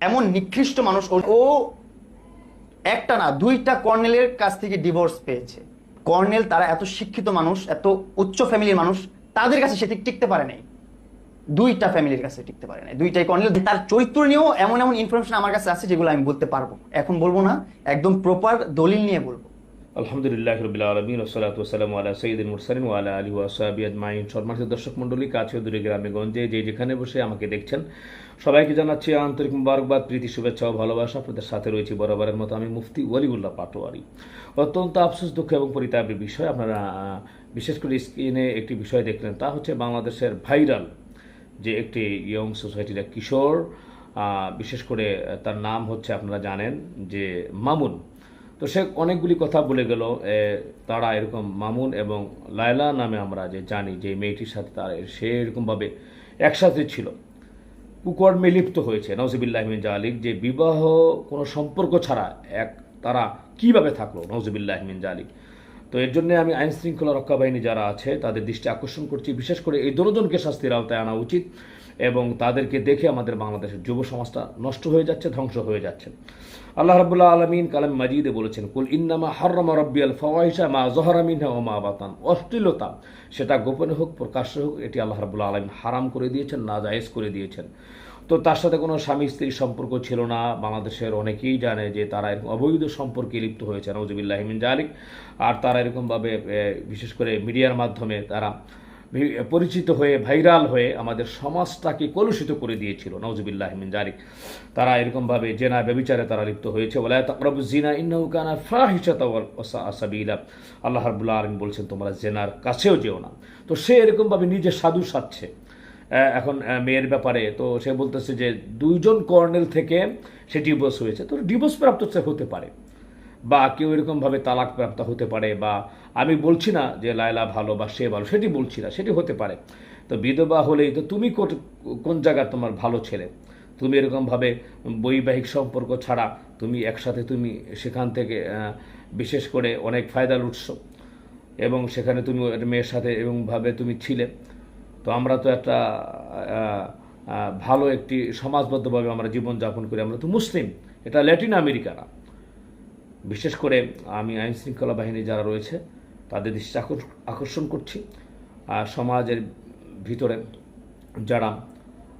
এমন নিকৃষ্ট মানুষ ও- একটা না, দুইটা কর্নেলের কাছ থেকে ডিভোর্স পেয়েছে। কর্নেল তারা এত শিক্ষিত মানুষ, এত উচ্চ ফ্যামিলির মানুষ, তাদের কাছে সে টিকতে পারে নাই। দুইটা ফ্যামিলির কাছে টিকতে পারে নাই। দুইটাই কর্নেল। তার চরিত্র নিয়েও এমন এমন ইনফরমেশন আমার কাছে আছে যেগুলো আমি বলতে পারব। এখন বলব না, একদম প্রপার দলিল নিয়ে বলব। আলহামদুলিল্লাহ রবিল আলমিন ওসলাত ওসালাম আলা সঈদিন মুরসালিন ওয়ালা আলী ওয়াসাবি আজমাইন। সম্মানিত দর্শক মণ্ডলী, কাছে দূরে গ্রামে, গঞ্জে, যে যেখানে বসে আমাকে দেখছেন, সবাইকে জানাচ্ছি আন্তরিক মুবারকবাদ, প্রীতি, শুভেচ্ছা ও ভালোবাসা। আপনাদের সাথে রয়েছে বরাবরের মতো আমি মুফতি ওয়ালিউল্লাহ পাটোয়ারি। অত্যন্ত আফসোস, দুঃখ এবং পরিতাপের বিষয় আপনারা বিশেষ করে স্ক্রিনে একটি বিষয় দেখলেন, তা হচ্ছে বাংলাদেশের ভাইরাল যে একটি ইয়ং সোসাইটির কিশোর বিশেষ করে তার নাম হচ্ছে, আপনারা জানেন যে মামুন। তো সে অনেকগুলি কথা বলে গেল তারা এরকম মামুন এবং লায়লা নামে আমরা যে জানি, যে মেয়েটির সাথে তার সে এরকমভাবে একসাথে ছিল। কুকর্মে লিপ্ত হয়েছে। নওজিবিল্লাহমিন জালিক, যে বিবাহ কোনো সম্পর্ক ছাড়া এক তারা কীভাবে থাকল? নওজিবিল্লাহমিন জালিক। তো এর জন্য আমি আইন শৃঙ্খলা রক্ষা বাহিনী যারা আছে, তাদের দৃষ্টি আকর্ষণ করছি। বিশেষ করে এই দনোজনকে শাস্তির আওতায় আনা উচিত। এবং তাদেরকে দেখে আমাদের বাংলাদেশের যুব সমাজটা নষ্ট হয়ে যাচ্ছে, ধ্বংস হয়ে যাচ্ছে। আল্লাহ রাবুল্লাহ আলমিন কালাম মাজিদে বলেছেন, কুল ইন্নামা হররমা রব্বিয়াল ফওয়াইশা মা জহরা মিনহা ও মা বাতান। অশ্লীলতা, সেটা গোপনে হোক, প্রকাশ্যে হোক, এটি আল্লাহ রাবুল্লাহ আলমিন হারাম করে দিয়েছেন না জায়েজ করে দিয়েছেন। তো তার সাথে কোনো স্বামী স্ত্রীর সম্পর্ক ছিল না। বাংলাদেশের অনেকেই জানে যে তারা এরকম অবৈধ সম্পর্কে লিপ্ত হয়েছে নওজবিল্লাহমিন জালিক আর তারা এরকমভাবে বিশেষ করে মিডিয়ার মাধ্যমে তারা পরিচিত হয়ে, ভাইরাল হয়ে আমাদের সমাজটাকে কলুষিত করে দিয়েছিল। নওজবিল্লাহমিন জালিক তারা এরকমভাবে জেনা ব্যবিচারে তারা লিপ্ত হয়েছে। বলে তকরবু জিনা ইন্নাহু কানা ফাহিশাতা ওয়াল সাবিলা। আল্লাহ রাব্বুল আলামিন বলছেন, তোমরা জেনার কাছেও যেও না। তো সে এরকমভাবে নিজে সাধু সাচ্ছে এখন মেয়ের ব্যাপারে তো সে বলতেছে যে, দুইজন কর্নেল থেকে সে ডিভোর্স হয়েছে। তো ডিভোর্স প্রাপ্ত হতে পারে। বা কেউ এরকমভাবে তালাক প্রাপ্ত হতে পারে বা আমি বলছি না যে লায়লা ভালো বা সে ভালো, সেটি বলছি না, সেটি হতে পারে। তো বিধবা হলেই তো তুমি কোন জায়গায় তোমার ভালো ছেলে? তুমি এরকমভাবে বৈবাহিক সম্পর্ক ছাড়া তুমি একসাথে তুমি সেখান থেকে বিশেষ করে অনেক ফায়দা লুটছো এবং সেখানে তুমি মেয়ের সাথে এরকমভাবে তুমি ছিলে। তো আমরা তো একটা ভালো একটি সমাজবদ্ধভাবে আমরা জীবনযাপন করি। আমরা তো মুসলিম, এটা ল্যাটিন আমেরিকারা। বিশেষ করে আমি আইন শৃঙ্খলা বাহিনী যারা রয়েছে, তাদের দৃষ্টি আকর- আকর্ষণ করছি। আর সমাজের ভিতরে যারা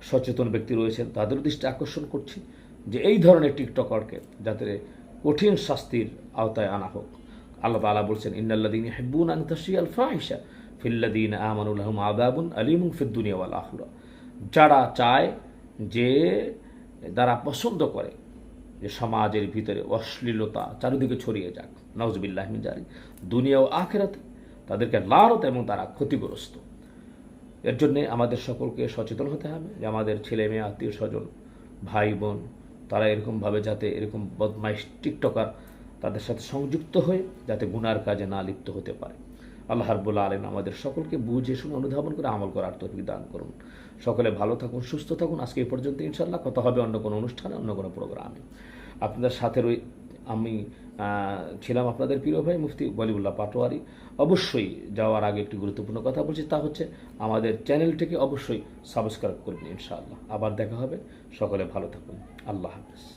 সচেতন ব্যক্তি রয়েছেন তাদের দৃষ্টি আকর্ষণ করছি যে এই ধরনের টিকটকারকে যাতে কঠিন শাস্তির আওতায় আনা হোক। আল্লাহ তাআলা বলছেন ইন্নাল্লাদিন হেব্বুন আন তাশিয়াল ফাহিশা ফিল্লাদিন আমানুল আহম আদাবুন আলিমুন ফিদ্দুনিয়া ওয়াল আখরা। যারা চায় যে তারা পছন্দ করে যে সমাজের ভিতরে অশ্লীলতা চারিদিকে ছড়িয়ে যাক। নওজবিল্লাহ জারি দুনিয়া ও আখেরাতে তাদেরকে লালত এবং তারা ক্ষতিগ্রস্ত। এর জন্যে আমাদের সকলকে সচেতন হতে হবে যে আমাদের ছেলে মেয়ে, আত্মীয় স্বজন, ভাই বোন, তারা এরকমভাবে যাতে এরকম বদমাইশ টিকটকার তাদের সাথে সংযুক্ত হয়ে যাতে গুনার কাজে না লিপ্ত হতে পারে। আল্লাহ রাব্বুল আলম আমাদের সকলকে বুঝে শুনে অনুধাবন করে আমল করার তৌফিক দান করুন। সকলে ভালো থাকুন, সুস্থ থাকুন। আজকে এই পর্যন্ত ইনশাল্লাহ কথা হবে অন্য কোনো অনুষ্ঠানে, অন্য কোনো প্রোগ্রামে। আপনাদের সাথে রই আমি ছিলাম আপনাদের প্রিয় ভাই মুফতি বলিউল্লাহ পাটোয়ারি। অবশ্যই যাওয়ার আগে একটি গুরুত্বপূর্ণ কথা বলছি, তা হচ্ছে আমাদের চ্যানেলটিকে অবশ্যই সাবস্ক্রাইব করবেন ইনশাআল্লাহ। আবার দেখা হবে। সকলে ভালো থাকুন। আল্লাহ হাফিজ।